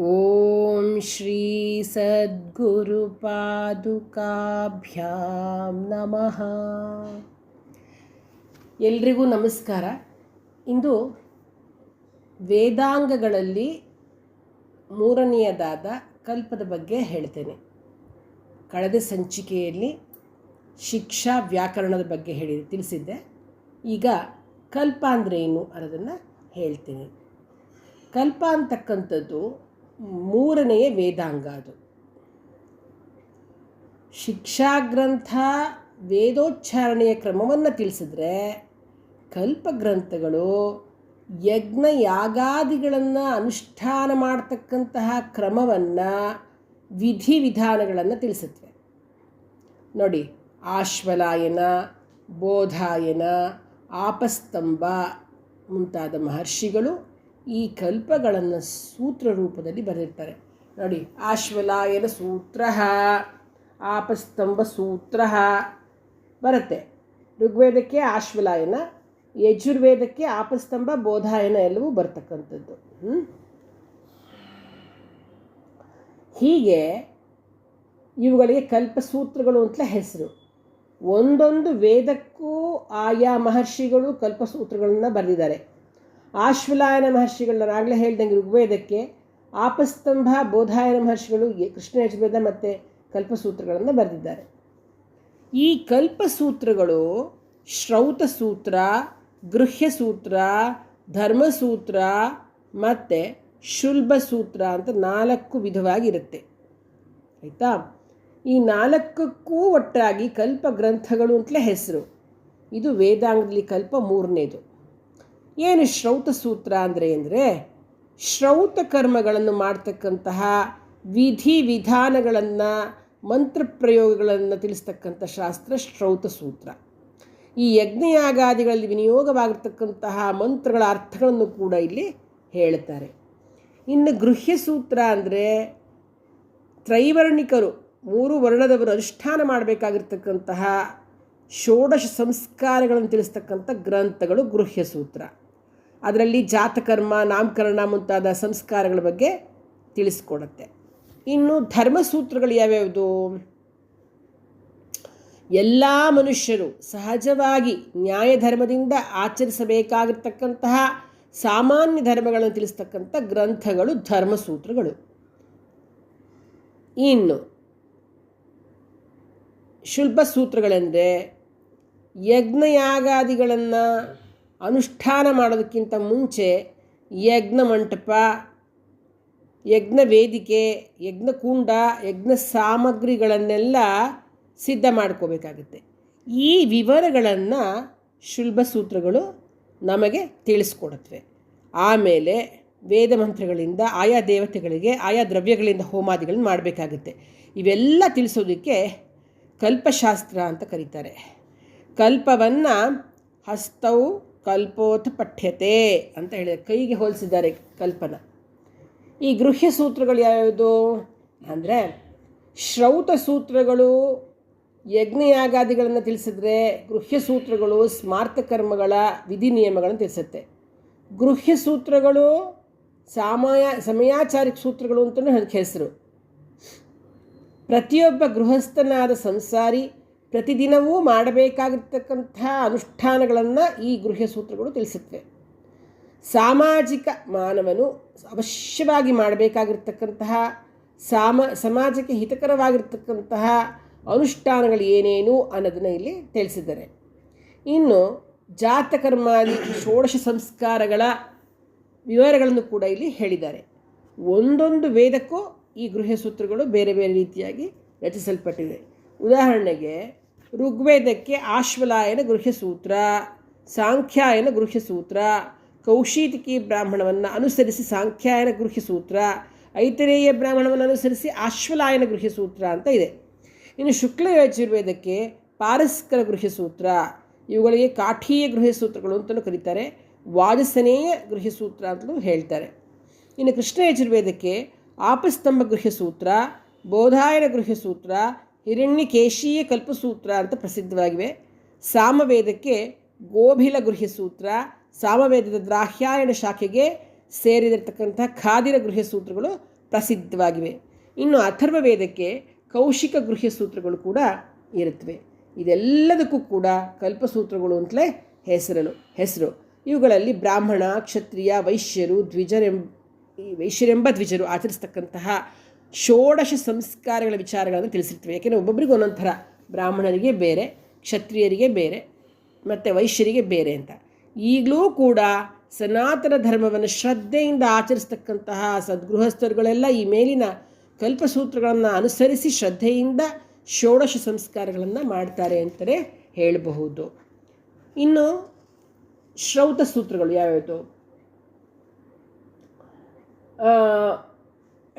ಓಂ ಶ್ರೀ ಸದ್ಗುರುಪಾದುಕಾಭ್ಯಾಂ ನಮಃ ಎಲ್ರಿಗೂ ನಮಸ್ಕಾರ. ಇಂದು ವೇದಾಂಗಗಳಲ್ಲಿ ಮೂರನೆಯದಾದ ಕಲ್ಪದ ಬಗ್ಗೆ ಹೇಳ್ತೇನೆ. ಕಳೆದ ಸಂಚಿಕೆಯಲ್ಲಿ ಶಿಕ್ಷಾ ವ್ಯಾಕರಣದ ಬಗ್ಗೆ ಹೇಳಿ ತಿಳಿಸಿದ್ದೆ. ಈಗ ಕಲ್ಪ ಅಂದರೆ ಏನು ಅನ್ನೋದನ್ನು ಹೇಳ್ತೀನಿ. ಕಲ್ಪ ಅಂತಕ್ಕಂಥದ್ದು ಮೂರನೆಯ ವೇದಾಂಗ ಅದು. ಶಿಕ್ಷಾಗ್ರಂಥ ವೇದೋಚ್ಚಾರಣೆಯ ಕ್ರಮವನ್ನು ತಿಳಿಸಿದ್ರೆ ಕಲ್ಪಗ್ರಂಥಗಳು ಯಜ್ಞ ಯಾಗಾದಿಗಳನ್ನು ಅನುಷ್ಠಾನ ಮಾಡ್ತಕ್ಕಂತಹ ಕ್ರಮವನ್ನು ವಿಧಿವಿಧಾನಗಳನ್ನು ತಿಳಿಸುತ್ತವೆ ನೋಡಿ, ಆಶ್ವಲಾಯನ, ಬೋಧಾಯನ, ಆಪಸ್ತಂಭ ಮುಂತಾದ ಮಹರ್ಷಿಗಳು ಈ ಕಲ್ಪಗಳನ್ನು ಸೂತ್ರ ರೂಪದಲ್ಲಿ ಬರೆದಿರ್ತಾರೆ. ನೋಡಿ, ಆಶ್ವಲಾಯನ ಸೂತ್ರ ಆಪಸ್ತಂಭ ಸೂತ್ರ ಬರುತ್ತೆ. ಋಗ್ವೇದಕ್ಕೆ ಆಶ್ವಲಾಯನ, ಯಜುರ್ವೇದಕ್ಕೆ ಆಪಸ್ತಂಭ, ಬೋಧಾಯನ ಎಲ್ಲವೂ ಬರ್ತಕ್ಕಂಥದ್ದು. ಹೀಗೆ ಇವುಗಳಿಗೆ ಕಲ್ಪಸೂತ್ರಗಳು ಅಂತಲೇ ಹೆಸರು. ಒಂದೊಂದು ವೇದಕ್ಕೂ ಆಯಾ ಮಹರ್ಷಿಗಳು ಕಲ್ಪಸೂತ್ರಗಳನ್ನು ಬರೆದಿದ್ದಾರೆ. ಆಶ್ವಲಾಯನ ಮಹರ್ಷಿಗಳನ್ನ ಆಗಲೇ ಹೇಳ್ದಂಗೆ ಋಗ್ವೇದಕ್ಕೆ ಆಪಸ್ತಂಭ ಬೋಧಾಯನ ಮಹರ್ಷಿಗಳು ಕೃಷ್ಣ ಯಜುರ್ವೇದ ಮತ್ತು ಕಲ್ಪಸೂತ್ರಗಳನ್ನು ಬರೆದಿದ್ದಾರೆ. ಈ ಕಲ್ಪಸೂತ್ರಗಳು ಶ್ರೌತ ಸೂತ್ರ ಗೃಹ್ಯ ಸೂತ್ರ ಧರ್ಮಸೂತ್ರ ಮತ್ತು ಶುಲ್ಭ ಸೂತ್ರ ಅಂತ ನಾಲ್ಕು ವಿಧವಾಗಿರುತ್ತೆ. ಆಯಿತಾ? ಈ ನಾಲ್ಕಕ್ಕೂ ಒಟ್ಟಾಗಿ ಕಲ್ಪ ಗ್ರಂಥಗಳು ಅಂತಲೇ ಹೆಸರು. ಇದು ವೇದಾಂಗದಲ್ಲಿ ಕಲ್ಪ ಮೂರನೇದು. ಏನು ಶ್ರೌತ ಸೂತ್ರ ಅಂದರೆ ಅಂದರೆ ಶ್ರೌತ ಕರ್ಮಗಳನ್ನು ಮಾಡ್ತಕ್ಕಂತಹ ವಿಧಿ ವಿಧಾನಗಳನ್ನು, ಮಂತ್ರ ಪ್ರಯೋಗಗಳನ್ನು ತಿಳಿಸ್ತಕ್ಕಂಥ ಶಾಸ್ತ್ರ ಶ್ರೌತ ಸೂತ್ರ. ಈ ಯಜ್ಞಯಾಗಾದಿಗಳಲ್ಲಿ ವಿನಿಯೋಗವಾಗಿರ್ತಕ್ಕಂತಹ ಮಂತ್ರಗಳ ಅರ್ಥಗಳನ್ನು ಕೂಡ ಇಲ್ಲಿ ಹೇಳ್ತಾರೆ ಇನ್ನು ಗೃಹ್ಯ ಸೂತ್ರ ಅಂದರೆ ತ್ರೈವರ್ಣಿಕರು, ಮೂರು ವರ್ಣದವರು ಅನುಷ್ಠಾನ ಮಾಡಬೇಕಾಗಿರ್ತಕ್ಕಂತಹ ಷೋಡಶ ಸಂಸ್ಕಾರಗಳನ್ನು ತಿಳಿಸ್ತಕ್ಕಂಥ ಗ್ರಂಥಗಳು ಗೃಹ್ಯ ಸೂತ್ರ. ಅದರಲ್ಲಿ ಜಾತಕರ್ಮ, ನಾಮಕರಣ ಮುಂತಾದ ಸಂಸ್ಕಾರಗಳ ಬಗ್ಗೆ ತಿಳಿಸ್ಕೊಡುತ್ತೆ. ಇನ್ನು ಧರ್ಮಸೂತ್ರಗಳು ಯಾವ್ಯಾವುದು? ಎಲ್ಲ ಮನುಷ್ಯರು ಸಹಜವಾಗಿ ನ್ಯಾಯ ಧರ್ಮದಿಂದ ಆಚರಿಸಬೇಕಾಗಿರ್ತಕ್ಕಂತಹ ಸಾಮಾನ್ಯ ಧರ್ಮಗಳನ್ನು ತಿಳಿಸ್ತಕ್ಕಂಥ ಗ್ರಂಥಗಳು, ಧರ್ಮಸೂತ್ರಗಳು. ಇನ್ನು ಶುಲ್ಭ ಸೂತ್ರಗಳೆಂದರೆ ಯಜ್ಞಯಾಗಾದಿಗಳನ್ನು ಅನುಷ್ಠಾನ ಮಾಡೋದಕ್ಕಿಂತ ಮುಂಚೆ ಯಜ್ಞ ಮಂಟಪ, ಯಜ್ಞ ವೇದಿಕೆ ಯಜ್ಞಕುಂಡ ಯಜ್ಞ ಸಾಮಗ್ರಿಗಳನ್ನೆಲ್ಲ ಸಿದ್ಧ ಮಾಡ್ಕೋಬೇಕಾಗುತ್ತೆ. ಈ ವಿವರಗಳನ್ನು ಶುಲ್ಭ ಸೂತ್ರಗಳು ನಮಗೆ ತಿಳಿಸ್ಕೊಡತ್ವೆ ಆಮೇಲೆ ವೇದ ಮಂತ್ರಗಳಿಂದ, ಆಯಾ ದೇವತೆಗಳಿಗೆ, ಆಯಾ ದ್ರವ್ಯಗಳಿಂದ ಹೋಮಾದಿಗಳನ್ನು ಮಾಡಬೇಕಾಗುತ್ತೆ. ಇವೆಲ್ಲ ತಿಳಿಸೋದಕ್ಕೆ ಕಲ್ಪಶಾಸ್ತ್ರ ಅಂತ ಕರೀತಾರೆ. ಕಲ್ಪವನ್ನು ಹಸ್ತವು ಕಲ್ಪೋತ್ ಪಠ್ಯತೆ ಅಂತ ಹೇಳಿದ ಕೈಗೆ ಹೋಲಿಸಿದ್ದಾರೆ ಕಲ್ಪನ. ಈ ಗೃಹ್ಯ ಸೂತ್ರಗಳು ಯಾವ್ಯಾವುದು ಅಂದರೆ ಶ್ರೌತ ಸೂತ್ರಗಳು ಯಜ್ಞಯಾಗಾದಿಗಳನ್ನು ತಿಳಿಸಿದ್ರೆ ಗೃಹ್ಯ ಸೂತ್ರಗಳು ಸ್ಮಾರ್ಥ ಕರ್ಮಗಳ ವಿಧಿ ನಿಯಮಗಳನ್ನು ತಿಳಿಸುತ್ತೆ. ಗೃಹ್ಯ ಸೂತ್ರಗಳು ಸಾಮಯ ಸಮಯಾಚಾರಿಕ ಸೂತ್ರಗಳು ಅಂತಲೂ ಅದಕ್ಕೆ ಹೆಸರು ಪ್ರತಿಯೊಬ್ಬ ಗೃಹಸ್ಥನಾದ ಸಂಸಾರಿ ಪ್ರತಿದಿನವೂ ಮಾಡಬೇಕಾಗಿರ್ತಕ್ಕಂಥ ಅನುಷ್ಠಾನಗಳನ್ನು ಈ ಗೃಹ್ಯ ಸೂತ್ರಗಳು ತಿಳಿಸುತ್ತವೆ. ಸಾಮಾಜಿಕ ಮಾನವನು ಅವಶ್ಯವಾಗಿ ಮಾಡಬೇಕಾಗಿರ್ತಕ್ಕಂತಹ ಸಾಮ, ಸಮಾಜಕ್ಕೆ ಹಿತಕರವಾಗಿರ್ತಕ್ಕಂತಹ ಅನುಷ್ಠಾನಗಳು ಏನೇನು ಅನ್ನೋದನ್ನು ಇಲ್ಲಿ ತಿಳಿಸಿದ್ದಾರೆ. ಇನ್ನು ಜಾತಕರ್ಮಾದಿ ಷೋಡಶ ಸಂಸ್ಕಾರಗಳ ವಿವರಗಳನ್ನು ಕೂಡ ಇಲ್ಲಿ ಹೇಳಿದ್ದಾರೆ. ಒಂದೊಂದು ವೇದಕ್ಕೂ ಈ ಗೃಹ ಸೂತ್ರಗಳು ಬೇರೆ ಬೇರೆ ರೀತಿಯಾಗಿ ರಚಿಸಲ್ಪಟ್ಟಿವೆ ಉದಾಹರಣೆಗೆ ಋಗ್ವೇದಕ್ಕೆ ಆಶ್ವಲಾಯನ ಗೃಹ್ಯಸೂತ್ರ ಸಾಂಖ್ಯಾಯನ ಗೃಹ್ಯಸೂತ್ರ ಕೌಶೀತಿಕಿ ಬ್ರಾಹ್ಮಣವನ್ನು ಅನುಸರಿಸಿ ಸಾಂಖ್ಯಾಯನ ಗೃಹ್ಯಸೂತ್ರ ಐತರೇಯ ಬ್ರಾಹ್ಮಣವನ್ನು ಅನುಸರಿಸಿ ಆಶ್ವಲಾಯನ ಗೃಹ್ಯಸೂತ್ರ ಅಂತ ಇದೆ. ಇನ್ನು ಶುಕ್ಲ ಯಜುರ್ವೇದಕ್ಕೆ ಪಾರಸ್ಕರ ಗೃಹ್ಯಸೂತ್ರ ಇವುಗಳಿಗೆ ಕಾಠೀಯ ಗೃಹ್ಯಸೂತ್ರಗಳು ಅಂತಲೂ ಕರೀತಾರೆ, ವಾಜಸನೇಯ ಗೃಹ್ಯಸೂತ್ರ ಅಂತಲೂ ಹೇಳ್ತಾರೆ. ಇನ್ನು ಕೃಷ್ಣ ಯಜುರ್ವೇದಕ್ಕೆ ಆಪಸ್ತಂಭ ಗೃಹ್ಯಸೂತ್ರ ಬೋಧಾಯನ ಗೃಹ್ಯ ಸೂತ್ರ ಹಿರಣ್ಯಕೇಶೀಯ ಕಲ್ಪಸೂತ್ರ ಅಂತ ಪ್ರಸಿದ್ಧವಾಗಿವೆ. ಸಾಮವೇದಕ್ಕೆ ಗೋಭಿಲ ಗೃಹ್ಯ ಸೂತ್ರ ಸಾಮವೇದದ ದ್ರಾಹ್ಯಾಯಣ ಶಾಖೆಗೆ ಸೇರಿದಿರ್ತಕ್ಕಂಥ ಖಾದಿರ ಗೃಹ್ಯ ಸೂತ್ರಗಳು ಪ್ರಸಿದ್ಧವಾಗಿವೆ. ಇನ್ನು ಅಥರ್ವ ವೇದಕ್ಕೆ ಕೌಶಿಕ ಗೃಹ್ಯ ಸೂತ್ರಗಳು ಕೂಡ ಇರುತ್ತವೆ. ಇದೆಲ್ಲದಕ್ಕೂ ಕೂಡ ಕಲ್ಪಸೂತ್ರಗಳು ಅಂತಲೇ ಹೆಸರಲು, ಹೆಸರು. ಇವುಗಳಲ್ಲಿ ಬ್ರಾಹ್ಮಣ, ಕ್ಷತ್ರಿಯ, ವೈಶ್ಯರು, ದ್ವಿಜರೆಂಬ ವೈಶ್ಯರೆಂಬ ದ್ವಿಜರು ಆಚರಿಸ್ತಕ್ಕಂತಹ ಷೋಡಶ ಸಂಸ್ಕಾರಗಳ ವಿಚಾರಗಳನ್ನು ತಿಳಿಸಿರ್ತವೆ. ಯಾಕೆಂದರೆ ಒಬ್ಬೊಬ್ಬರಿಗೆ ಒಂದೊಂದು ಥರ ಬ್ರಾಹ್ಮಣರಿಗೆ ಬೇರೆ, ಕ್ಷತ್ರಿಯರಿಗೆ ಬೇರೆ, ಮತ್ತು ವೈಶ್ಯರಿಗೆ ಬೇರೆ ಅಂತ. ಈಗಲೂ ಕೂಡ ಸನಾತನ ಧರ್ಮವನ್ನು ಶ್ರದ್ಧೆಯಿಂದ ಆಚರಿಸ್ತಕ್ಕಂತಹ ಸದ್ಗೃಹಸ್ಥರುಗಳೆಲ್ಲ ಈ ಮೇಲಿನ ಕಲ್ಪಸೂತ್ರಗಳನ್ನು ಅನುಸರಿಸಿ ಶ್ರದ್ಧೆಯಿಂದ ಷೋಡಶ ಸಂಸ್ಕಾರಗಳನ್ನು ಮಾಡ್ತಾರೆ ಅಂತಲೇ ಹೇಳಬಹುದು. ಇನ್ನು ಶ್ರೌತ ಸೂತ್ರಗಳು ಯಾವ್ಯಾವುದು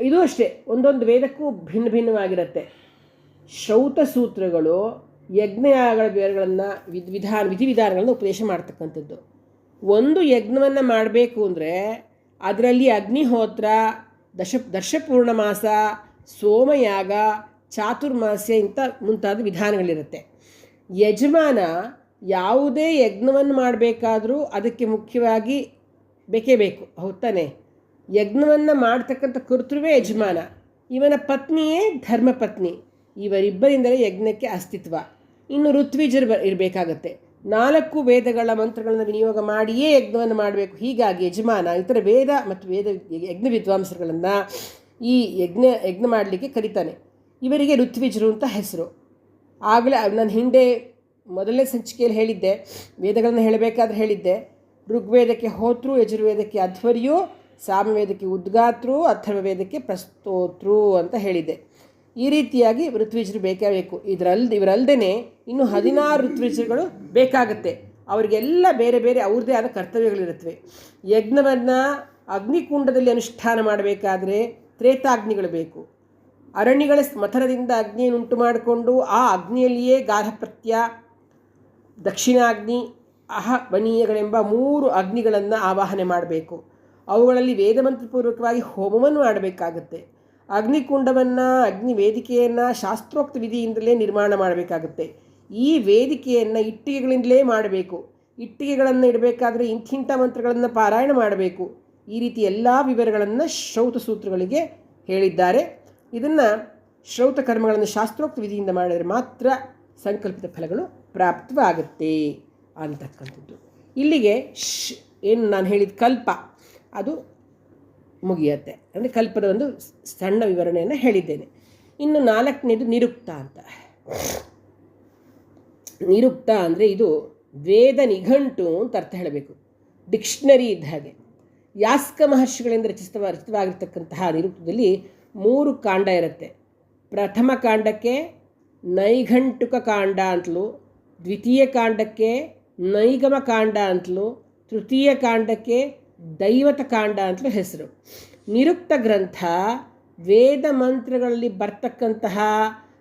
ಇದು ಅಷ್ಟೇ, ಒಂದೊಂದು ವೇದಕ್ಕೂ ಭಿನ್ನ ಭಿನ್ನವಾಗಿರುತ್ತೆ. ಶ್ರೌತ ಸೂತ್ರಗಳು ಯಜ್ಞಯಾಗಳ ಬೇರೆಗಳನ್ನು ವಿಧ, ವಿಧಾನ, ವಿಧಿವಿಧಾನಗಳನ್ನು ಉಪದೇಶ ಮಾಡ್ತಕ್ಕಂಥದ್ದು. ಒಂದು ಯಜ್ಞವನ್ನು ಮಾಡಬೇಕು ಅಂದರೆ ಅದರಲ್ಲಿ ಅಗ್ನಿಹೋತ್ರ, ದಶ, ದರ್ಶಪೂರ್ಣಮಾಸ, ಸೋಮಯಾಗ, ಚಾತುರ್ಮಾಸ್ಯ ಇಂಥ ಮುಂತಾದ ವಿಧಾನಗಳಿರುತ್ತೆ. ಯಜಮಾನ ಯಾವುದೇ ಯಜ್ಞವನ್ನು ಮಾಡಬೇಕಾದರೂ ಅದಕ್ಕೆ ಮುಖ್ಯವಾಗಿ ಬೇಕೇ ಬೇಕು, ಹೌದು ತಾನೆ? ಯಜ್ಞವನ್ನು ಮಾಡ್ತಕ್ಕಂಥ ಕರ್ತೃವೇ ಯಜಮಾನ. ಇವನ ಪತ್ನಿಯೇ ಧರ್ಮಪತ್ನಿ. ಇವರಿಬ್ಬರಿಂದಲೇ ಯಜ್ಞಕ್ಕೆ ಅಸ್ತಿತ್ವ. ಇನ್ನು ಋತ್ವಿಜರು ಬ ಇರಬೇಕಾಗತ್ತೆ. ನಾಲ್ಕು ವೇದಗಳ ಮಂತ್ರಗಳನ್ನು ವಿನಿಯೋಗ ಮಾಡಿಯೇ ಯಜ್ಞವನ್ನು ಮಾಡಬೇಕು. ಹೀಗಾಗಿ ಯಜಮಾನ, ಇತರ ವೇದ ಮತ್ತು ವೇದ ಯಜ್ಞ ವಿದ್ವಾಂಸರುಗಳನ್ನು ಈ ಯಜ್ಞ ಯಜ್ಞ ಮಾಡಲಿಕ್ಕೆ ಕರೀತಾನೆ. ಇವರಿಗೆ ಋತ್ವಿಜರು ಅಂತ ಹೆಸರು. ಆಗಲೇ ನಾನು ಹಿಂದೆ ಮೊದಲನೇ ಸಂಚಿಕೆಯಲ್ಲಿ ಹೇಳಿದ್ದೆ. ವೇದಗಳನ್ನು ಹೇಳಬೇಕಾದ್ರೆ ಹೇಳಿದ್ದೆ. ಋಗ್ವೇದಕ್ಕೆ ಹೋತೃ ಯಜುರ್ವೇದಕ್ಕೆ ಅಧ್ವರ್ಯು ಸಾಮವೇದಕ್ಕೆ ಉದ್ಗಾತೃ, ಅಥರ್ವವೇದಕ್ಕೆ ಪ್ರಸ್ತೋತೃ ಅಂತ ಹೇಳಿದೆ. ಈ ರೀತಿಯಾಗಿ ಋತ್ವಿಜರು ಬೇಕೇ ಬೇಕು ಇದರಲ್ದ ಇವರಲ್ಲದೆ ಇನ್ನು ಹದಿನಾರು ಋತ್ವಿಜರುಗಳು ಬೇಕಾಗುತ್ತೆ. ಅವರಿಗೆಲ್ಲ ಬೇರೆ ಬೇರೆ ಅವ್ರದ್ದೇ ಆದ ಕರ್ತವ್ಯಗಳಿರುತ್ತವೆ. ಯಜ್ಞವನ್ನು ಅಗ್ನಿಕುಂಡದಲ್ಲಿ ಅನುಷ್ಠಾನ ಮಾಡಬೇಕಾದ್ರೆ ತ್ರೇತಾಗ್ನಿಗಳು ಬೇಕು. ಅರಣ್ಯಗಳ ಮಥನದಿಂದ ಅಗ್ನಿಯನ್ನು ಉಂಟು ಮಾಡಿಕೊಂಡು ಆ ಅಗ್ನಿಯಲ್ಲಿಯೇ ಗಾರ್ಹಪತ್ಯ ದಕ್ಷಿಣಾಗ್ನಿ ಅಹ ಬನೀಯಗಳೆಂಬ ಮೂರು ಅಗ್ನಿಗಳನ್ನು ಆವಾಹನೆ ಮಾಡಬೇಕು. ಅವುಗಳಲ್ಲಿ ವೇದಮಂತ್ರಪೂರ್ವಕವಾಗಿ ಹೋಮವನ್ನು ಮಾಡಬೇಕಾಗುತ್ತೆ. ಅಗ್ನಿಕುಂಡವನ್ನು ಅಗ್ನಿ ವೇದಿಕೆಯನ್ನು ಶಾಸ್ತ್ರೋಕ್ತ ವಿಧಿಯಿಂದಲೇ ನಿರ್ಮಾಣ ಮಾಡಬೇಕಾಗುತ್ತೆ. ಈ ವೇದಿಕೆಯನ್ನು ಇಟ್ಟಿಗೆಗಳಿಂದಲೇ ಮಾಡಬೇಕು. ಇಟ್ಟಿಗೆಗಳನ್ನು ಇಡಬೇಕಾದ್ರೆ ಇಂಥಿಂಥ ಮಂತ್ರಗಳನ್ನು ಪಾರಾಯಣ ಮಾಡಬೇಕು. ಈ ರೀತಿ ಎಲ್ಲ ವಿವರಗಳನ್ನು ಶ್ರೌತ ಸೂತ್ರಗಳಿಗೆ ಹೇಳಿದ್ದಾರೆ. ಇದನ್ನು ಶ್ರೌತ ಕರ್ಮಗಳನ್ನು ಶಾಸ್ತ್ರೋಕ್ತ ವಿಧಿಯಿಂದ ಮಾಡಿದರೆ ಮಾತ್ರ ಸಂಕಲ್ಪಿತ ಫಲಗಳು ಪ್ರಾಪ್ತವಾಗುತ್ತೆ ಅಂತಕ್ಕಂಥದ್ದು. ಇಲ್ಲಿಗೆ ಶ್ ಏನು ನಾನು ಹೇಳಿದ ಕಲ್ಪ. ಅದು ಮುಗಿಯತ್ತೆ. ಅಂದರೆ ಕಲ್ಪದ ಒಂದು ಸಣ್ಣ ವಿವರಣೆಯನ್ನು ಹೇಳಿದ್ದೇನೆ. ಇನ್ನು ನಾಲ್ಕನೇದು ನಿರುಕ್ತ ಅಂತ. ನಿರುಕ್ತ ಅಂದರೆ ಇದು ವೇದ ನಿಘಂಟು ಅಂತ ಅರ್ಥ ಹೇಳಬೇಕು. ಡಿಕ್ಷನರಿ ಇದ್ದ ಹಾಗೆ. ಯಾಸ್ಕ ಮಹರ್ಷಿಗಳಿಂದ ರಚಿತವ ರಚಿತವಾಗಿರ್ತಕ್ಕಂತಹ ನಿರುಕ್ತದಲ್ಲಿ ಮೂರು ಕಾಂಡ ಇರುತ್ತೆ. ಪ್ರಥಮ ಕಾಂಡಕ್ಕೆ ನೈಘಂಟುಕ ಕಾಂಡ ಅಂತಲೂ, ದ್ವಿತೀಯ ಕಾಂಡಕ್ಕೆ ನೈಗಮ ಕಾಂಡ ಅಂತಲೂ, ತೃತೀಯ ಕಾಂಡಕ್ಕೆ ದೈವತ ಕಾಂಡ ಅಂತಲೂ ಹೆಸರು. ನಿರುಕ್ತ ಗ್ರಂಥ ವೇದ ಮಂತ್ರಗಳಲ್ಲಿ ಬರ್ತಕ್ಕಂತಹ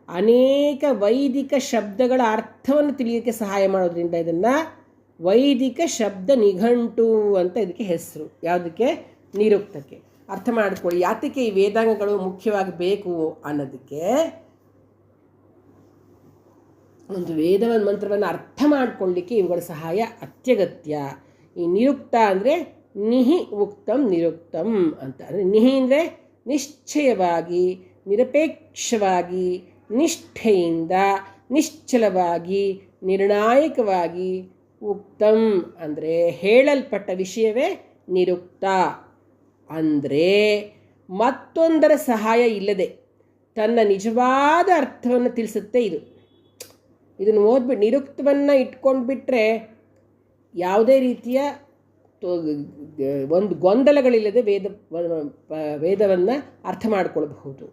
ಅನೇಕ ವೈದಿಕ ಶಬ್ದಗಳ ಅರ್ಥವನ್ನು ತಿಳಿಯೋಕ್ಕೆ ಸಹಾಯ ಮಾಡೋದ್ರಿಂದ ಇದನ್ನು ವೈದಿಕ ಶಬ್ದ ನಿಘಂಟು ಅಂತ ಇದಕ್ಕೆ ಹೆಸರು. ಯಾವುದಕ್ಕೆ? ನಿರುಕ್ತಕ್ಕೆ. ಅರ್ಥ ಮಾಡಿಕೊಳ್ಳಿ. ಯಾತಕ್ಕೆ ಈ ವೇದಾಂಗಗಳು ಮುಖ್ಯವಾಗಿ ಬೇಕು ಅನ್ನೋದಕ್ಕೆ ಒಂದು ವೇದ ಮಂತ್ರವನ್ನು ಅರ್ಥ ಮಾಡಿಕೊಳ್ಳಿಕ್ಕೆ ಇವುಗಳ ಸಹಾಯ ಅತ್ಯಗತ್ಯ. ಈ ನಿರುಕ್ತ ಅಂದರೆ ನಿಹಿ ಉಕ್ತಂ ನಿರುಕ್ತಂ ಅಂತ ಅಂದರೆ ನಿಹಿ ಅಂದರೆ ನಿಶ್ಚಯವಾಗಿ, ನಿರಪೇಕ್ಷವಾಗಿ, ನಿಷ್ಠೆಯಿಂದ, ನಿಶ್ಚಲವಾಗಿ, ನಿರ್ಣಾಯಕವಾಗಿ ಉಕ್ತಂ ಅಂದರೆ ಹೇಳಲ್ಪಟ್ಟ ವಿಷಯವೇ ನಿರುಕ್ತ. ಅಂದರೆ ಮತ್ತೊಂದರ ಸಹಾಯ ಇಲ್ಲದೆ ತನ್ನ ನಿಜವಾದ ಅರ್ಥವನ್ನು ತಿಳಿಸುತ್ತೆ ಇದು. ಇದನ್ನು ಓದ್ಬಿಟ್ಟು ನಿರುಕ್ತವನ್ನು ಇಟ್ಕೊಂಡ್ಬಿಟ್ರೆ ಯಾವುದೇ ರೀತಿಯ ಒಂದು ಗೊಂದಲಗಳಿಲ್ಲದೆ ವೇದ ವೇದವನ್ನು ಅರ್ಥ ಮಾಡಿಕೊಳ್ಬಹುದು.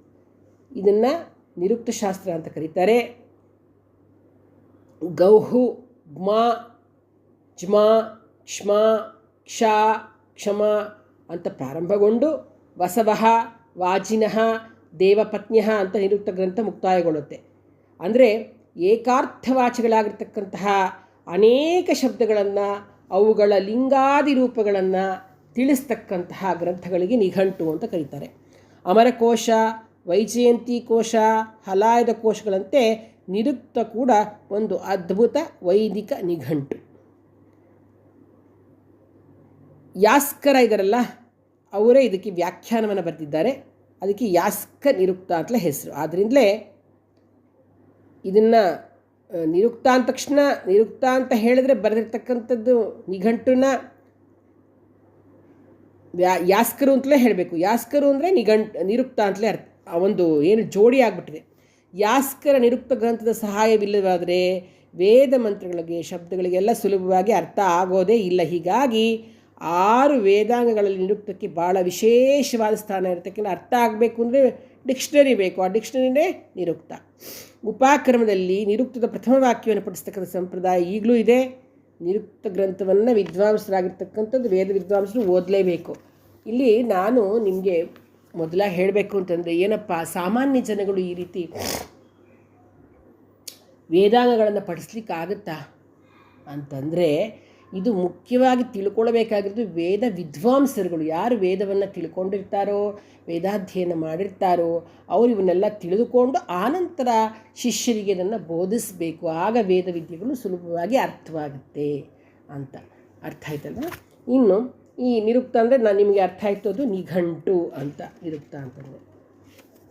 ಇದನ್ನು ನಿರುಕ್ತ ಶಾಸ್ತ್ರ ಅಂತ ಕರೀತಾರೆ. ಗೌಹು ಗ್ಮ ಜ್ಮ ಕ್ಷ್ಮ ಕ್ಷ, ಕ್ಷಮ ಅಂತ ಪ್ರಾರಂಭಗೊಂಡು ವಸವಃ, ವಾಜಿನಃ, ದೇವಪತ್ನಿಯ ಅಂತ ನಿರುಕ್ತ ಗ್ರಂಥ ಮುಕ್ತಾಯಗೊಳ್ಳುತ್ತೆ. ಅಂದರೆ ಏಕಾರ್ಥವಾಚಿಗಳಾಗಿರ್ತಕ್ಕಂತಹ ಅನೇಕ ಶಬ್ದಗಳನ್ನು ಅವುಗಳ ಲಿಂಗಾದಿ ರೂಪಗಳನ್ನು ತಿಳಿಸ್ತಕ್ಕಂತಹ ಗ್ರಂಥಗಳಿಗೆ ನಿಘಂಟು ಅಂತ ಕರೀತಾರೆ. ಅಮರಕೋಶ, ವೈಜಯಂತಿ ಕೋಶ, ಹಲಾಯದ ಕೋಶಗಳಂತೆ ನಿರುಕ್ತ ಕೂಡ ಒಂದು ಅದ್ಭುತ ವೈದಿಕ ನಿಘಂಟು. ಯಾಸ್ಕರ ಇದರಲ್ಲ, ಅವರೇ ಇದಕ್ಕೆ ವ್ಯಾಖ್ಯಾನವನ್ನು ಬರೆದಿದ್ದಾರೆ. ಅದಕ್ಕೆ ಯಾಸ್ಕ ನಿರುಕ್ತ ಅಂತಲೇ ಹೆಸರು. ಆದ್ದರಿಂದಲೇ ಇದನ್ನು ನಿರುಕ್ತ ಅಂದ ತಕ್ಷಣ, ನಿರುಕ್ತ ಅಂತ ಹೇಳಿದ್ರೆ ಬರೆದಿರ್ತಕ್ಕಂಥದ್ದು ನಿಘಂಟುನ ವ್ಯಾ, ಯಾಸ್ಕರು ಅಂತಲೇ ಹೇಳಬೇಕು. ಯಾಸ್ಕರು ಅಂದರೆ ನಿಘಂಟ್, ನಿರುಕ್ತ ಅಂತಲೇ ಅರ್ಥ. ಆ ಒಂದು ಏನು ಜೋಡಿ ಆಗಿಬಿಟ್ಟಿದೆ. ಯಾಸ್ಕರ ನಿರುಕ್ತ ಗ್ರಂಥದ ಸಹಾಯವಿಲ್ಲವಾದರೆ ವೇದ ಮಂತ್ರಗಳಿಗೆ, ಶಬ್ದಗಳಿಗೆಲ್ಲ ಸುಲಭವಾಗಿ ಅರ್ಥ ಆಗೋದೇ ಇಲ್ಲ. ಹೀಗಾಗಿ ಆರು ವೇದಾಂಗಗಳಲ್ಲಿ ನಿರುಕ್ತಕ್ಕೆ ಭಾಳ ವಿಶೇಷವಾದ ಸ್ಥಾನ ಇರತಕ್ಕಂಥ ಅರ್ಥ ಆಗಬೇಕು ಅಂದರೆ ಡಿಕ್ಷನರಿ ಬೇಕು. ಆ ಡಿಕ್ಷನರಿನೇ ನಿರುಕ್ತ. ಉಪಾಕ್ರಮದಲ್ಲಿ ನಿರುಕ್ತದ ಪ್ರಥಮ ವಾಕ್ಯವನ್ನು ಪಠಿಸ್ತಕ್ಕಂಥ ಸಂಪ್ರದಾಯ ಈಗಲೂ ಇದೆ. ನಿರುಕ್ತ ಗ್ರಂಥವನ್ನು ವಿದ್ವಾಂಸರಾಗಿರ್ತಕ್ಕಂಥದ್ದು ವೇದ ವಿದ್ವಾಂಸರು ಓದಲೇಬೇಕು. ಇಲ್ಲಿ ನಾನು ನಿಮಗೆ ಮೊದಲ ಹೇಳಬೇಕು ಅಂತಂದರೆ ಏನಪ್ಪ, ಸಾಮಾನ್ಯ ಜನಗಳು ಈ ರೀತಿ ವೇದಾಂಗಗಳನ್ನು ಪಡಿಸ್ಲಿಕ್ಕಾಗತ್ತಾ ಅಂತಂದರೆ ಇದು ಮುಖ್ಯವಾಗಿ ತಿಳ್ಕೊಳ್ಬೇಕಾಗಿರೋದು ವೇದ ವಿದ್ವಾಂಸರುಗಳು. ಯಾರು ವೇದವನ್ನು ತಿಳ್ಕೊಂಡಿರ್ತಾರೋ, ವೇದಾಧ್ಯಯನ ಮಾಡಿರ್ತಾರೋ, ಅವರು ಇವನ್ನೆಲ್ಲ ತಿಳಿದುಕೊಂಡು ಆನಂತರ ಶಿಷ್ಯರಿಗೆ ಇದನ್ನು ಬೋಧಿಸಬೇಕು. ಆಗ ವೇದ ವಿದ್ಯೆಗಳು ಸುಲಭವಾಗಿ ಅರ್ಥವಾಗುತ್ತೆ ಅಂತ ಅರ್ಥ ಆಯ್ತಲ್ಲ ಇನ್ನು ಈ ನಿರುಕ್ತ ಅಂದರೆ ನಾನು ನಿಮಗೆ ಅರ್ಥ ಆಯ್ತು ಅದು ನಿಘಂಟು ಅಂತ ನಿರುಕ್ತ ಅಂತಂದರೆ.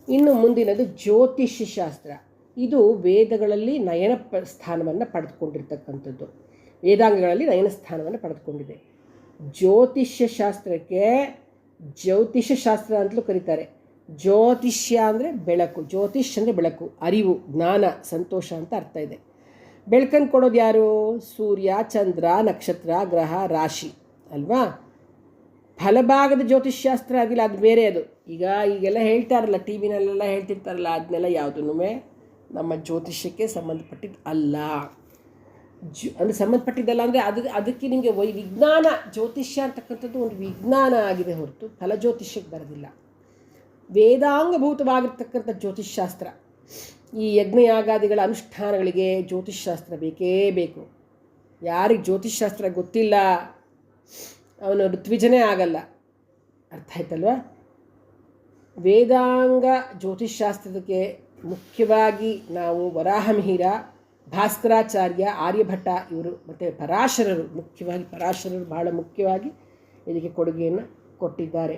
ಇನ್ನು ಮುಂದಿನದು ಜ್ಯೋತಿಷ್ಯ ಶಾಸ್ತ್ರ ಇದು ವೇದಗಳಲ್ಲಿ ನಯನ ಸ್ಥಾನವನ್ನು ಪಡೆದುಕೊಂಡಿರ್ತಕ್ಕಂಥದ್ದು. ವೇದಾಂಗಗಳಲ್ಲಿ ನಯನ ಸ್ಥಾನವನ್ನು ಪಡೆದುಕೊಂಡಿದೆ. ಜ್ಯೋತಿಷ್ಯ ಶಾಸ್ತ್ರಕ್ಕೆ ಜ್ಯೋತಿಷ್ಯ ಶಾಸ್ತ್ರ ಅಂತಲೂ ಕರೀತಾರೆ. ಜ್ಯೋತಿಷ್ಯ ಅಂದರೆ ಬೆಳಕು, ಜ್ಯೋತಿಷ್ ಅಂದರೆ ಬೆಳಕು, ಅರಿವು, ಜ್ಞಾನ, ಸಂತೋಷ ಅಂತ ಅರ್ಥ ಇದೆ. ಬೆಳಕನ್ನು ಕೊಡೋದು ಯಾರು? ಸೂರ್ಯ, ಚಂದ್ರ, ನಕ್ಷತ್ರ, ಗ್ರಹ, ರಾಶಿ, ಅಲ್ವಾ? ಫಲಭಾಗದ ಜ್ಯೋತಿಷ್ಶಾಸ್ತ್ರ ಆಗಿಲ್ಲ, ಅದು ಬೇರೆ ಅದು. ಈಗ ಈಗೆಲ್ಲ ಹೇಳ್ತಾರಲ್ಲ, ಟಿ ವಿನಲ್ಲೆಲ್ಲ ಹೇಳ್ತಿರ್ತಾರಲ್ಲ, ಅದನ್ನೆಲ್ಲ ಯಾವುದೂ ನಮ್ಮ ಜ್ಯೋತಿಷ್ಯಕ್ಕೆ ಸಂಬಂಧಪಟ್ಟಿದ್ದು ಅಲ್ಲ. ಜು, ಅಂದರೆ ಸಂಬಂಧಪಟ್ಟಿದ್ದಲ್ಲ ಅಂದರೆ ಅದು, ಅದಕ್ಕೆ ನಿಮಗೆ ವೈ, ವಿಜ್ಞಾನ, ಜ್ಯೋತಿಷ್ಯ ಅಂತಕ್ಕಂಥದ್ದು ಒಂದು ವಿಜ್ಞಾನ ಆಗಿದೆ ಹೊರತು ಫಲ ಜ್ಯೋತಿಷ್ಯಕ್ಕೆ ಬರೋದಿಲ್ಲ. ವೇದಾಂಗಭೂತವಾಗಿರ್ತಕ್ಕಂಥ ಜ್ಯೋತಿಷ್ಶಾಸ್ತ್ರ ಈ ಯಜ್ಞಯಾಗಾದಿಗಳ ಅನುಷ್ಠಾನಗಳಿಗೆ ಜ್ಯೋತಿಷ್ಶಾಸ್ತ್ರ ಬೇಕೇ ಬೇಕು. ಯಾರಿಗೆ ಜ್ಯೋತಿಷ್ಶಾಸ್ತ್ರ ಗೊತ್ತಿಲ್ಲ, ಅವನು ಋತ್ವಿಜನೇ ಆಗಲ್ಲ. ಅರ್ಥ ಆಯ್ತಲ್ವಾ? ವೇದಾಂಗ ಜ್ಯೋತಿಷ್ಶಾಸ್ತ್ರಕ್ಕೆ ಮುಖ್ಯವಾಗಿ ನಾವು ವರಾಹಮಿಹಿರ ಭಾಸ್ಕರಾಚಾರ್ಯ ಆರ್ಯಭಟ್ಟ ಇವರು ಮತ್ತು ಪರಾಶರರು, ಮುಖ್ಯವಾಗಿ ಪರಾಶರರು ಬಹಳ ಮುಖ್ಯವಾಗಿ ಇದಕ್ಕೆ ಕೊಡುಗೆಯನ್ನು ಕೊಟ್ಟಿದ್ದಾರೆ.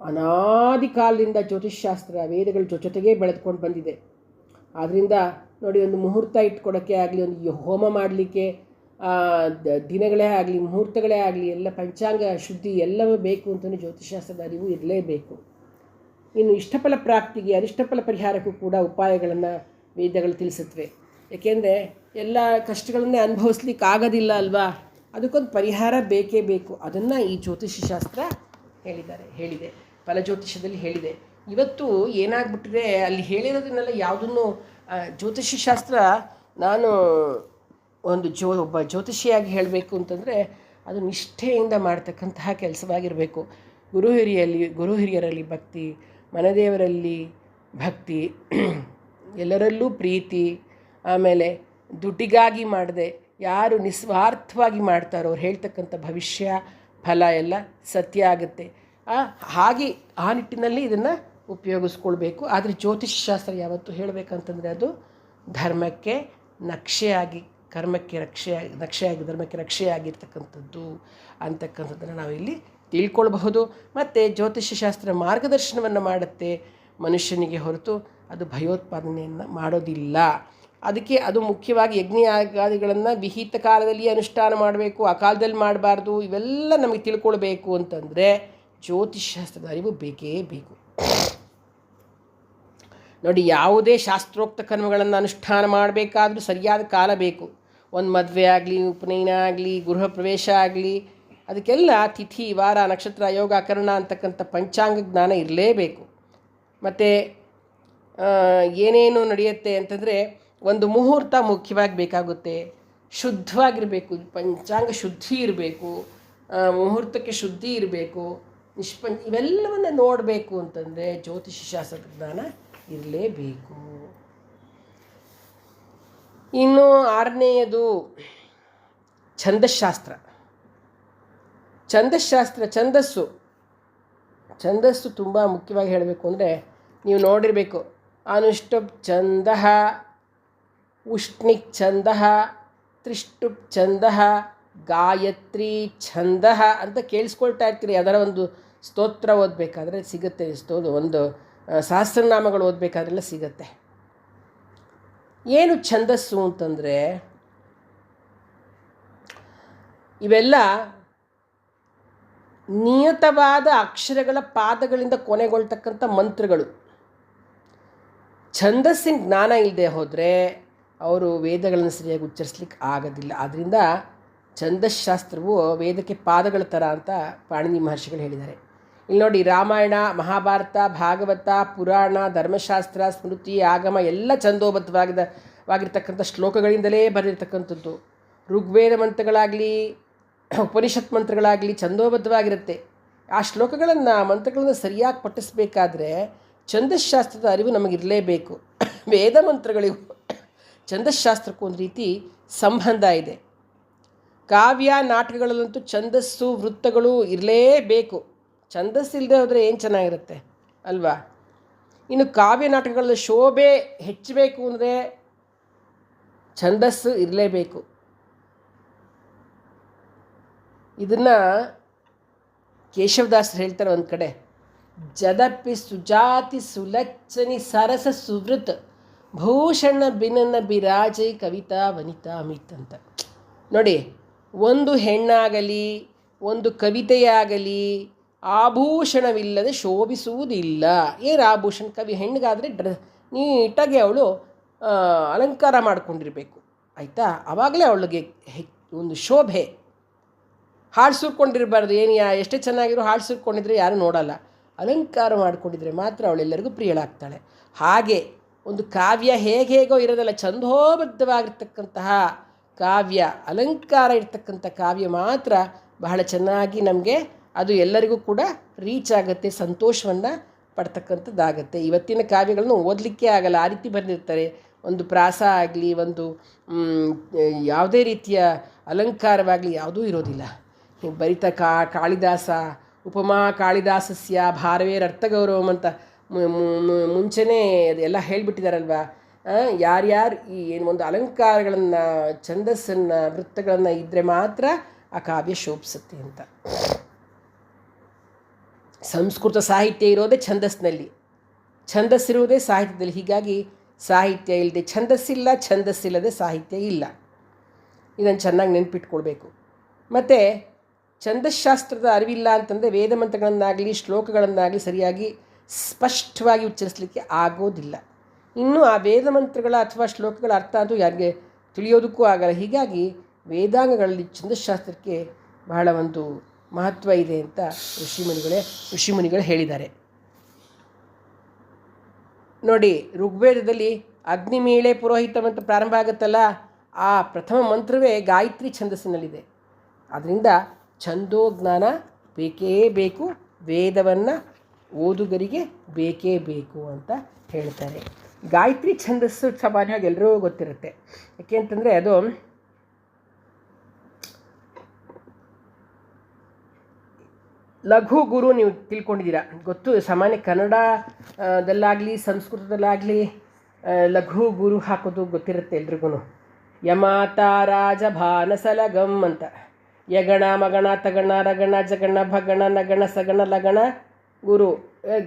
ಅನಾದಿ ಕಾಲದಿಂದ ಜ್ಯೋತಿಷ್ಶಾಸ್ತ್ರ, ವೇದಗಳ ಜೊತೆಗೆ ಬೆಳೆದುಕೊಂಡು ಬಂದಿದೆ. ಆದ್ದರಿಂದ ನೋಡಿ ಒಂದು ಮುಹೂರ್ತ ಇಟ್ಕೊಡೋಕ್ಕೆ ಆಗಲಿ, ಒಂದು ಹೋಮ ಮಾಡಲಿಕ್ಕೆ ದಿನಗಳೇ ಆಗಲಿ, ಮುಹೂರ್ತಗಳೇ ಆಗಲಿ, ಎಲ್ಲ ಪಂಚಾಂಗ ಶುದ್ಧಿ ಎಲ್ಲವೂ ಬೇಕು ಅಂತಲೇ ಜ್ಯೋತಿಷಾಸ್ತ್ರದ ಅರಿವು ಇರಲೇಬೇಕು. ಇನ್ನು ಇಷ್ಟಫಲ ಪ್ರಾಪ್ತಿಗೆ ಅರಿಷ್ಟಫಲ ಪರಿಹಾರಕ್ಕೂ ಕೂಡ ಉಪಾಯಗಳನ್ನು ವೇದಗಳು ತಿಳಿಸುತ್ತವೆ. ಏಕೆಂದರೆ ಎಲ್ಲ ಕಷ್ಟಗಳನ್ನೇ ಅನುಭವಿಸ್ಲಿಕ್ಕೆ ಆಗೋದಿಲ್ಲ ಅಲ್ವಾ? ಅದಕ್ಕೊಂದು ಪರಿಹಾರ ಬೇಕೇ ಬೇಕು. ಅದನ್ನು ಈ ಜ್ಯೋತಿಷ್ಯ ಶಾಸ್ತ್ರ ಹೇಳಿದ್ದಾರೆ, ಹೇಳಿದೆ. ಫಲ ಜ್ಯೋತಿಷ್ಯದಲ್ಲಿ ಹೇಳಿದೆ. ಇವತ್ತು ಏನಾಗ್ಬಿಟ್ಟಿದೆ, ಅಲ್ಲಿ ಹೇಳಿರೋದನ್ನೆಲ್ಲ ಯಾವುದನ್ನು ಜ್ಯೋತಿಷ್ಯ ಶಾಸ್ತ್ರ ನಾನು ಒಂದು ಜ್ಯೋ, ಒಬ್ಬ ಜ್ಯೋತಿಷಿಯಾಗಿ ಹೇಳಬೇಕು ಅಂತಂದರೆ, ಅದು ನಿಷ್ಠೆಯಿಂದ ಮಾಡ್ತಕ್ಕಂತಹ ಕೆಲಸವಾಗಿರಬೇಕು. ಗುರು ಹಿರಿಯಲ್ಲಿ, ಗುರು ಹಿರಿಯರಲ್ಲಿ ಭಕ್ತಿ, ಮನದೇವರಲ್ಲಿ ಭಕ್ತಿ, ಎಲ್ಲರಲ್ಲೂ ಪ್ರೀತಿ ಆಮೇಲೆ ದುಡ್ಡಿಗಾಗಿ ಮಾಡದೆ, ಯಾರು ನಿಸ್ವಾರ್ಥವಾಗಿ ಮಾಡ್ತಾರೋ ಅವ್ರು ಹೇಳ್ತಕ್ಕಂಥ ಭವಿಷ್ಯ, ಫಲ ಎಲ್ಲ ಸತ್ಯ ಆಗುತ್ತೆ. ಹಾಗೆ ಆ ನಿಟ್ಟಿನಲ್ಲಿ ಇದನ್ನು ಉಪಯೋಗಿಸ್ಕೊಳ್ಬೇಕು. ಆದರೆ ಜ್ಯೋತಿಷ್ಯ ಶಾಸ್ತ್ರ ಯಾವತ್ತು ಹೇಳಬೇಕಂತಂದರೆ ಅದು ಧರ್ಮಕ್ಕೆ ನಕ್ಷೆಯಾಗಿ, ಕರ್ಮಕ್ಕೆ ರಕ್ಷೆಯಾಗಿ ನಕ್ಷೆಯಾಗಿ, ಧರ್ಮಕ್ಕೆ ರಕ್ಷೆಯಾಗಿರ್ತಕ್ಕಂಥದ್ದು ಅಂತಕ್ಕಂಥದ್ದನ್ನು ನಾವಿಲ್ಲಿ ತಿಳ್ಕೊಳ್ಬಹುದು. ಮತ್ತು ಜ್ಯೋತಿಷ್ಯ ಶಾಸ್ತ್ರ ಮಾರ್ಗದರ್ಶನವನ್ನು ಮಾಡುತ್ತೆ ಮನುಷ್ಯನಿಗೆ ಹೊರತು ಅದು ಭಯೋತ್ಪಾದನೆಯನ್ನು ಮಾಡೋದಿಲ್ಲ. ಅದಕ್ಕೆ ಅದು ಮುಖ್ಯವಾಗಿ ಯಜ್ಞಯಾಗಾದಿಗಳನ್ನು ವಿಹಿತ ಕಾಲದಲ್ಲಿ ಅನುಷ್ಠಾನ ಮಾಡಬೇಕು, ಆ ಕಾಲದಲ್ಲಿ ಮಾಡಬಾರ್ದು, ಇವೆಲ್ಲ ನಮಗೆ ತಿಳ್ಕೊಳ್ಬೇಕು ಅಂತಂದರೆ ಜ್ಯೋತಿಷ್ಶಾಸ್ತ್ರದ ಅರಿವು ಬೇಕೇ ಬೇಕು. ನೋಡಿ, ಯಾವುದೇ ಶಾಸ್ತ್ರೋಕ್ತ ಕರ್ಮಗಳನ್ನು ಅನುಷ್ಠಾನ ಮಾಡಬೇಕಾದ್ರೂ ಸರಿಯಾದ ಕಾಲ ಬೇಕು. ಒಂದು ಮದುವೆ ಆಗಲಿ, ಉಪನಯನ ಆಗಲಿ, ಗೃಹ ಪ್ರವೇಶ ಆಗಲಿ, ಅದಕ್ಕೆಲ್ಲ ತಿಥಿ, ವಾರ, ನಕ್ಷತ್ರ ಯೋಗ ಕರ್ಣ ಅಂತಕ್ಕಂಥ ಪಂಚಾಂಗ ಜ್ಞಾನ ಇರಲೇಬೇಕು. ಮತ್ತು ಏನೇನು ನಡೆಯುತ್ತೆ ಅಂತಂದರೆ ಒಂದು ಮುಹೂರ್ತ ಮುಖ್ಯವಾಗಿ ಬೇಕಾಗುತ್ತೆ. ಶುದ್ಧವಾಗಿರಬೇಕು, ಪಂಚಾಂಗ ಶುದ್ಧಿ ಇರಬೇಕು ಮುಹೂರ್ತಕ್ಕೆ ಶುದ್ಧಿ ಇರಬೇಕು ನಿಷ್ಪಂಚ ಇವೆಲ್ಲವನ್ನು ನೋಡಬೇಕು ಅಂತಂದರೆ ಜ್ಯೋತಿಷ ಶಾಸ್ತ್ರದ ಜ್ಞಾನ ಇರಲೇಬೇಕು. ಇನ್ನು ಆರನೆಯದು ಛಂದಶಾಸ್ತ್ರ. ಛಂದಶಾಸ್ತ್ರ, ಛಂದಸ್ಸು. ಛಂದಸ್ಸು ತುಂಬ ಮುಖ್ಯವಾಗಿ ಹೇಳಬೇಕು ಅಂದರೆ ನೀವು ನೋಡಿರಬೇಕು ಅನುಷ್ಟಪ್ ಛಂದ ಉಷ್ಣಿಕ್ ಛಂದ ತ್ರಿಷ್ಟುಪ್ ಛಂದ ಗಾಯತ್ರಿ ಛಂದ ಅಂತ ಕೇಳಿಸ್ಕೊಳ್ತಾ ಇರ್ತೀರಿ. ಅದರ ಒಂದು ಸ್ತೋತ್ರ ಓದಬೇಕಾದ್ರೆ ಸಿಗುತ್ತೆ ಸ್ತೋತ್ರ, ಒಂದು ಸಹಸ್ರನಾಮಗಳು ಓದಬೇಕಾದ್ರೆಲ್ಲ ಸಿಗುತ್ತೆ. ಏನು ಛಂದಸ್ಸು ಅಂತಂದರೆ, ಇವೆಲ್ಲ ನಿಯತವಾದ ಅಕ್ಷರಗಳ ಪಾದಗಳಿಂದ ಕೊನೆಗೊಳ್ತಕ್ಕಂಥ ಮಂತ್ರಗಳು. ಛಂದಸ್ಸಿನ ಜ್ಞಾನ ಇಲ್ಲದೆ ಹೋದರೆ ಅವರು ವೇದಗಳನ್ನು ಸರಿಯಾಗಿ ಉಚ್ಚರಿಸ್ಲಿಕ್ಕೆ ಆಗೋದಿಲ್ಲ. ಆದ್ದರಿಂದ ಛಂದಶಾಸ್ತ್ರವು ವೇದಕ್ಕೆ ಪಾದಗಳ ಥರ ಅಂತ ಪಾಣಿನಿ ಮಹರ್ಷಿಗಳು ಹೇಳಿದ್ದಾರೆ. ಇಲ್ಲಿ ನೋಡಿ ರಾಮಾಯಣ, ಮಹಾಭಾರತ, ಭಾಗವತ, ಪುರಾಣ, ಧರ್ಮಶಾಸ್ತ್ರ, ಸ್ಮೃತಿ, ಆಗಮ ಎಲ್ಲ ಛಂದೋಬದ್ಧವಾಗಿದ ವಾಗಿರ್ತಕ್ಕಂಥ ಶ್ಲೋಕಗಳಿಂದಲೇ ಬರೆದಿರ್ತಕ್ಕಂಥದ್ದು. ಋಗ್ವೇದ ಮಂತ್ರಗಳಾಗಲಿ, ಉಪನಿಷತ್ ಮಂತ್ರಗಳಾಗಲಿ ಛಂದೋಬದ್ಧವಾಗಿರುತ್ತೆ. ಆ ಶ್ಲೋಕಗಳನ್ನು, ಮಂತ್ರಗಳನ್ನು ಸರಿಯಾಗಿ ಪಠಿಸಬೇಕಾದ್ರೆ ಛಂದಶಾಸ್ತ್ರದ ಅರಿವು ನಮಗಿರಲೇಬೇಕು. ವೇದ ಮಂತ್ರಗಳಿಗೂ ಛಂದಸ್ಶಾಸ್ತ್ರಕ್ಕೂ ಒಂದು ರೀತಿ ಸಂಬಂಧ ಇದೆ. ಕಾವ್ಯ ನಾಟಕಗಳಲ್ಲಂತೂ ಛಂದಸ್ಸು, ವೃತ್ತಗಳು ಇರಲೇಬೇಕು. ಛಂದಸ್ಸು ಇಲ್ಲದೆ ಹೋದರೆ ಏನು ಚೆನ್ನಾಗಿರುತ್ತೆ ಅಲ್ವಾ? ಇನ್ನು ಕಾವ್ಯ ನಾಟಕಗಳಲ್ಲಿ ಶೋಭೆ ಹೆಚ್ಚಬೇಕು ಅಂದರೆ ಛಂದಸ್ಸು ಇರಲೇಬೇಕು. ಇದನ್ನು ಕೇಶವದಾಸರು ಹೇಳ್ತಾರೆ ಒಂದು ಕಡೆ, ಜದಪಿ ಸುಜಾತಿ ಸುಲಚ್ಚನಿ ಸರಸ ಸುವೃತ್. ಭೂಷಣ ಬಿನನ ಬಿರಾಜೆ ಕವಿತಾ ವನಿತಾ ಅಮಿತ್ ಅಂತ. ನೋಡಿ, ಒಂದು ಹೆಣ್ಣಾಗಲಿ, ಒಂದು ಕವಿತೆಯಾಗಲಿ ಆಭೂಷಣವಿಲ್ಲದೆ ಶೋಭಿಸುವುದಿಲ್ಲ. ಏನು ಆಭೂಷಣ ಕವಿ ಹೆಣ್ಣಿಗಾದರೆ ಡ್ರ, ನೀಟಾಗಿ ಅವಳು ಅಲಂಕಾರ ಮಾಡಿಕೊಂಡಿರಬೇಕು. ಆಯಿತಾ? ಆವಾಗಲೇ ಅವಳಿಗೆ ಒಂದು ಶೋಭೆ. ಹಾಳು ಸುರ್ಕೊಂಡಿರಬಾರ್ದು, ಏನು ಯಾ, ಎಷ್ಟೇ ಚೆನ್ನಾಗಿರೋ ಹಾಳು ಸುರ್ಕೊಂಡಿದ್ರೆ ಯಾರೂ ನೋಡಲ್ಲ. ಅಲಂಕಾರ ಮಾಡಿಕೊಂಡಿದ್ರೆ ಮಾತ್ರ ಅವಳೆಲ್ಲರಿಗೂ ಪ್ರಿಯಳಾಗ್ತಾಳೆ. ಹಾಗೆ ಒಂದು ಕಾವ್ಯ ಹೇಗೆ ಹೇಗೋ ಇರೋದಲ್ಲ ಛಂದೋಬದ್ಧವಾಗಿರ್ತಕ್ಕಂತಹ ಕಾವ್ಯ, ಅಲಂಕಾರ ಇರ್ತಕ್ಕಂಥ ಕಾವ್ಯ ಮಾತ್ರ ಬಹಳ ಚೆನ್ನಾಗಿ ನಮಗೆ ಅದು ಎಲ್ಲರಿಗೂ ಕೂಡ ರೀಚ್ ಆಗುತ್ತೆ, ಸಂತೋಷವನ್ನು ಪಡ್ತಕ್ಕಂಥದ್ದಾಗತ್ತೆ. ಇವತ್ತಿನ ಕಾವ್ಯಗಳನ್ನು ಓದಲಿಕ್ಕೆ ಆಗಲ್ಲ. ಆ ರೀತಿ ಬರೆದಿರ್ತಾರೆ. ಒಂದು ಪ್ರಾಸ ಆಗಲಿ, ಒಂದು ಯಾವುದೇ ರೀತಿಯ ಅಲಂಕಾರವಾಗಲಿ ಯಾವುದೂ ಇರೋದಿಲ್ಲ. ಬರಿತ ಕಾ, ಕಾಳಿದಾಸ, ಉಪಮಾ ಕಾಳಿದಾಸಸ್ಯ, ಭಾರವೇರರ್ಥಗೌರವಂ ಅಂತ ಮು- ಮು- ಮು- ಮುಂಚೆನೇ ಅದೆಲ್ಲ ಹೇಳಿಬಿಟ್ಟಿದಾರಲ್ವ? ಯಾರ್ಯಾರು ಈ ಏನು ಒಂದು ಅಲಂಕಾರಗಳನ್ನು, ಛಂದಸ್ಸನ್ನು, ವೃತ್ತಗಳನ್ನು ಇದ್ದರೆ ಮಾತ್ರ ಆ ಕಾವ್ಯ ಶೋಭಿಸುತ್ತೆ ಅಂತ. ಸಂಸ್ಕೃತ ಸಾಹಿತ್ಯ ಇರೋದೇ ಛಂದಸ್ಸಿನಲ್ಲಿ. ಛಂದಸ್ಸಿರುವುದೇ ಸಾಹಿತ್ಯದಲ್ಲಿ. ಹೀಗಾಗಿ ಸಾಹಿತ್ಯ ಇಲ್ಲದೆ ಛಂದಸ್ಸಿಲ್ಲ, ಛಂದಸ್ಸಿಲ್ಲದೆ ಸಾಹಿತ್ಯ ಇಲ್ಲ. ಇದನ್ನು ಚೆನ್ನಾಗಿ ನೆನ್ಪಿಟ್ಕೊಳ್ಬೇಕು. ಮತ್ತು ಛಂದಸ್ಶಾಸ್ತ್ರದ ಅರಿವಿಲ್ಲ ಅಂತಂದರೆ ವೇದ ಮಂತ್ರಗಳನ್ನಾಗಲಿ, ಶ್ಲೋಕಗಳನ್ನಾಗಲಿ ಸರಿಯಾಗಿ ಸ್ಪಷ್ಟವಾಗಿ ಉಚ್ಚರಿಸಲಿಕ್ಕೆ ಆಗೋದಿಲ್ಲ. ಇನ್ನು ಆ ವೇದ ಮಂತ್ರಗಳ ಅಥವಾ ಶ್ಲೋಕಗಳ ಅರ್ಥ ಅಂತೂ ಯಾರಿಗೆ ತಿಳಿಯೋದಕ್ಕೂ ಆಗಲ್ಲ. ಹೀಗಾಗಿ ವೇದಾಂಗಗಳಲ್ಲಿ ಛಂದಶಾಸ್ತ್ರಕ್ಕೆ ಬಹಳ ಒಂದು ಮಹತ್ವ ಇದೆ ಅಂತ ಋಷಿಮುನಿಗಳೇ, ಋಷಿಮುನಿಗಳು ಹೇಳಿದ್ದಾರೆ. ನೋಡಿ, ಋಗ್ವೇದದಲ್ಲಿ ಅಗ್ನಿಮೀಳೆ ಪುರೋಹಿತಂ ಅಂತ ಪ್ರಾರಂಭ ಆಗುತ್ತಲ್ಲ, ಆ ಪ್ರಥಮ ಮಂತ್ರವೇ ಗಾಯತ್ರಿ ಛಂದಸ್ಸಿನಲ್ಲಿದೆ. ಅದರಿಂದ ಛಂದೋಜ್ಞಾನ ಬೇಕೇ ಬೇಕು, ವೇದವನ್ನು ಓದುಗರಿಗೆ ಬೇಕೇ ಬೇಕು ಅಂತ ಹೇಳ್ತಾರೆ. ಗಾಯತ್ರಿ ಛಂದಸ್ಸು ಸಾಮಾನ್ಯವಾಗಿ ಎಲ್ಲರಿಗೂ ಗೊತ್ತಿರುತ್ತೆ. ಯಾಕೆ ಅಂತಂದರೆ ಅದು ಲಘು ಗುರು ನೀವು ತಿಳ್ಕೊಂಡಿದ್ದೀರಾ. ಗೊತ್ತು, ಸಾಮಾನ್ಯ ಕನ್ನಡದಲ್ಲಾಗಲಿ, ಸಂಸ್ಕೃತದಲ್ಲಾಗಲಿ ಲಘು ಗುರು ಹಾಕೋದು ಗೊತ್ತಿರುತ್ತೆ ಎಲ್ರಿಗೂ ಯಮಾತ ರಾಜ ಭಾನಸಲಗಂ ಅಂತ. ಯಗಣ, ಮಗಣ, ತಗಣ, ರಗಣ, ಜಗಣ, ಭಗಣ, ನಗಣ, ಸಗಣ, ಲಗಣ ಗುರು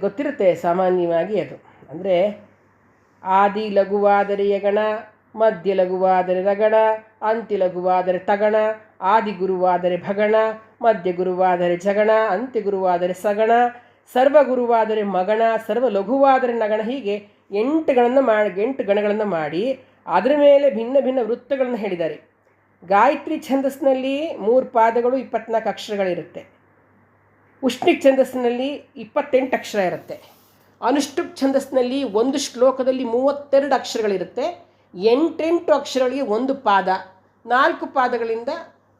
ಗೊತ್ತಿರುತ್ತೆ ಸಾಮಾನ್ಯವಾಗಿ ಅದು. ಅಂದರೆ, ಆದಿ ಲಘುವಾದರೆ ಯಗಣ, ಮಧ್ಯ ಲಘುವಾದರೆ ರಗಣ, ಅಂತ್ಯ ಲಘುವಾದರೆ ತಗಣ, ಆದಿ ಗುರುವಾದರೆ ಭಗಣ, ಮಧ್ಯ ಗುರುವಾದರೆ ಜಗಣ ಅಂತ್ಯ ಗುರುವಾದರೆ ಸಗಣ, ಸರ್ವ ಗುರುವಾದರೆ ಮಗಣ, ಸರ್ವ ಲಘುವಾದರೆ ನಗಣ, ಹೀಗೆ ಎಂಟುಗಳನ್ನು ಮಾಡಿ ಎಂಟು ಗಣಗಳನ್ನು ಮಾಡಿ ಅದರ ಮೇಲೆ ಭಿನ್ನ ಭಿನ್ನ ವೃತ್ತಗಳನ್ನು ಹೇಳಿದ್ದಾರೆ. ಗಾಯತ್ರಿ ಛಂದಸ್ನಲ್ಲಿ ಮೂರು ಪಾದಗಳು, ಇಪ್ಪತ್ನಾಲ್ಕು ಅಕ್ಷರಗಳಿರುತ್ತೆ. ಉಷ್ಣಿಕ್ ಛಂದಸ್ಸಿನಲ್ಲಿ ಇಪ್ಪತ್ತೆಂಟು ಅಕ್ಷರ ಇರುತ್ತೆ. ಅನುಷ್ಠುಪ್ ಛಂದಸ್ಸಿನಲ್ಲಿ ಒಂದು ಶ್ಲೋಕದಲ್ಲಿ ಮೂವತ್ತೆರಡು ಅಕ್ಷರಗಳಿರುತ್ತೆ. ಎಂಟೆಂಟು ಅಕ್ಷರಗಳಿಗೆ ಒಂದು ಪಾದ. ನಾಲ್ಕು ಪಾದಗಳಿಂದ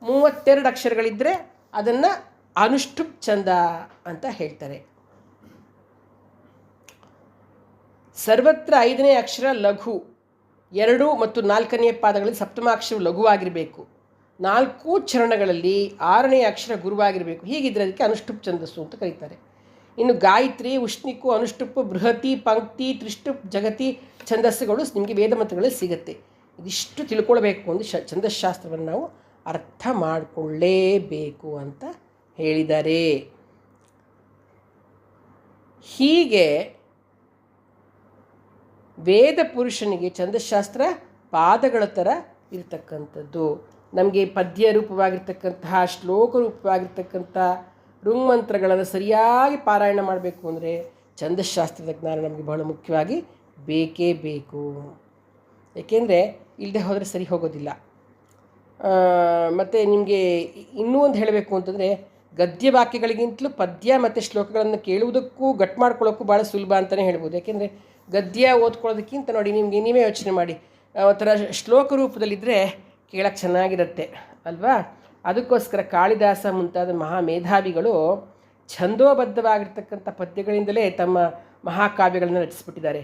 ಮೂವತ್ತೆರಡು ಅಕ್ಷರಗಳಿದ್ದರೆ ಅದನ್ನು ಅನುಷ್ಠುಪ್ ಛಂದ ಅಂತ ಹೇಳ್ತಾರೆ. ಸರ್ವತ್ರ ಐದನೇ ಅಕ್ಷರ ಲಘು. ಎರಡು ಮತ್ತು ನಾಲ್ಕನೆಯ ಪಾದಗಳಲ್ಲಿ ಸಪ್ತಮಾಕ್ಷರವು ಲಘುವಾಗಿರಬೇಕು. ನಾಲ್ಕು ಚರಣಗಳಲ್ಲಿ ಆರನೇ ಅಕ್ಷರ ಗುರುವಾಗಿರಬೇಕು. ಹೀಗಿದ್ರೆ ಅದಕ್ಕೆ ಅನುಷ್ಠುಪ್ ಛಂದಸ್ಸು ಅಂತ ಕರೀತಾರೆ. ಇನ್ನು ಗಾಯತ್ರಿ, ಉಷ್ಣಿಕು ಅನುಷ್ಠುಪ್ ಬೃಹತಿ, ಪಂಕ್ತಿ ತ್ರಿಷ್ಟುಪ್ ಜಗತಿ ಛಂದಸ್ಸುಗಳು ನಿಮಗೆ ವೇದ ಮಂತ್ರಗಳಲ್ಲಿ ಸಿಗುತ್ತೆ. ಇದಿಷ್ಟು ತಿಳ್ಕೊಳ್ಬೇಕು ಒಂದು ಶ ಛಂದಸ್ಶಾಸ್ತ್ರವನ್ನು ನಾವು ಅರ್ಥ ಮಾಡಿಕೊಳ್ಳೇಬೇಕು ಅಂತ ಹೇಳಿದ್ದಾರೆ. ಹೀಗೆ ವೇದ ಪುರುಷನಿಗೆ ಛಂದಶಾಸ್ತ್ರ ಪಾದಗಳ ಥರ ಇರತಕ್ಕಂಥದ್ದು. ನಮಗೆ ಪದ್ಯ ರೂಪವಾಗಿರ್ತಕ್ಕಂತಹ, ಶ್ಲೋಕ ರೂಪವಾಗಿರ್ತಕ್ಕಂಥ ಋಂಗ್ಮಂತ್ರಗಳನ್ನು ಸರಿಯಾಗಿ ಪಾರಾಯಣ ಮಾಡಬೇಕು ಅಂದರೆ ಛಂದಶಾಸ್ತ್ರದ ಜ್ಞಾನ ನಮಗೆ ಬಹಳ ಮುಖ್ಯವಾಗಿ ಬೇಕೇ ಬೇಕು. ಏಕೆಂದರೆ ಇಲ್ಲದೆ ಹೋದರೆ ಸರಿ ಹೋಗೋದಿಲ್ಲ. ಮತ್ತು ನಿಮಗೆ ಇನ್ನೂ ಒಂದು ಹೇಳಬೇಕು ಅಂತಂದರೆ ಗದ್ಯ ವಾಕ್ಯಗಳಿಗಿಂತಲೂ ಪದ್ಯ ಮತ್ತು ಶ್ಲೋಕಗಳನ್ನು ಕೇಳುವುದಕ್ಕೂ, ಗಟ್ ಮಾಡ್ಕೊಳ್ಳೋಕ್ಕೂ ಭಾಳ ಸುಲಭ ಅಂತಲೇ ಹೇಳ್ಬೋದು. ಯಾಕೆಂದರೆ ಗದ್ಯ ಓದ್ಕೊಳ್ಳೋದಕ್ಕಿಂತ ನೋಡಿ ನಿಮಗೆ ನೀವೇ ಯೋಚನೆ ಮಾಡಿ. ಒಂಥರ ಶ್ಲೋಕ ರೂಪದಲ್ಲಿದ್ದರೆ ಕೇಳಕ್ಕೆ ಚೆನ್ನಾಗಿರುತ್ತೆ, ಅಲ್ವಾ? ಅದಕ್ಕೋಸ್ಕರ ಕಾಳಿದಾಸ ಮುಂತಾದ ಮಹಾ ಮೇಧಾವಿಗಳು ಛಂದೋಬದ್ಧವಾಗಿರ್ತಕ್ಕಂಥ ಪದ್ಯಗಳಿಂದಲೇ ತಮ್ಮ ಮಹಾಕಾವ್ಯಗಳನ್ನು ರಚಿಸಿಬಿಟ್ಟಿದ್ದಾರೆ.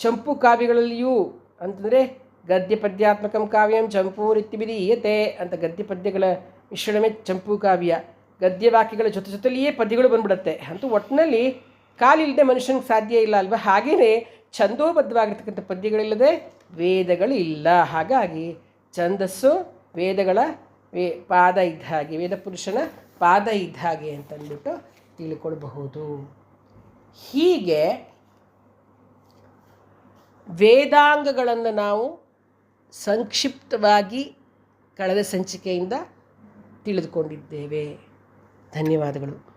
ಚಂಪು ಕಾವ್ಯಗಳಲ್ಲಿಯೂ ಅಂತಂದರೆ, ಗದ್ಯ ಪದ್ಯಾತ್ಮಕಂ ಕಾವ್ಯಂ ಚಂಪೂರಿತ್ಯಭಿಧೀಯತೆ ಅಂತ ಗದ್ಯ ಪದ್ಯಗಳ ಮಿಶ್ರಣವೇ ಚಂಪು ಕಾವ್ಯ. ಗದ್ಯ ವಾಕ್ಯಗಳ ಜೊತೆ ಜೊತೆಲಿಯೇ ಪದ್ಯಗಳು ಬಂದ್ಬಿಡುತ್ತೆ. ಅಂತೂ ಒಟ್ಟಿನಲ್ಲಿ ಕಾಲಿಲ್ಲದೆ ಮನುಷ್ಯನಿಗೆ ಸಾಧ್ಯ ಇಲ್ಲ, ಅಲ್ವಾ? ಹಾಗೆಯೇ ಛಂದೋಬದ್ಧವಾಗಿರ್ತಕ್ಕಂಥ ಪದ್ಯಗಳಿಲ್ಲದೆ ವೇದಗಳು ಇಲ್ಲ ಹಾಗಾಗಿ ಛಂದಸ್ಸು ವೇದಗಳ ವೇ ಪಾದ ಇದ್ದ ಹಾಗೆ ವೇದ ಪುರುಷನ ಪಾದ ಇದ್ದ ಹಾಗೆ ಅಂತಂದ್ಬಿಟ್ಟು ತಿಳ್ಕೊಳ್ಬಹುದು. ಹೀಗೆ ವೇದಾಂಗಗಳನ್ನು ನಾವು ಸಂಕ್ಷಿಪ್ತವಾಗಿ ಕಳೆದ ಸಂಚಿಕೆಯಿಂದ ತಿಳಿದುಕೊಂಡಿದ್ದೇವೆ. ಧನ್ಯವಾದಗಳು.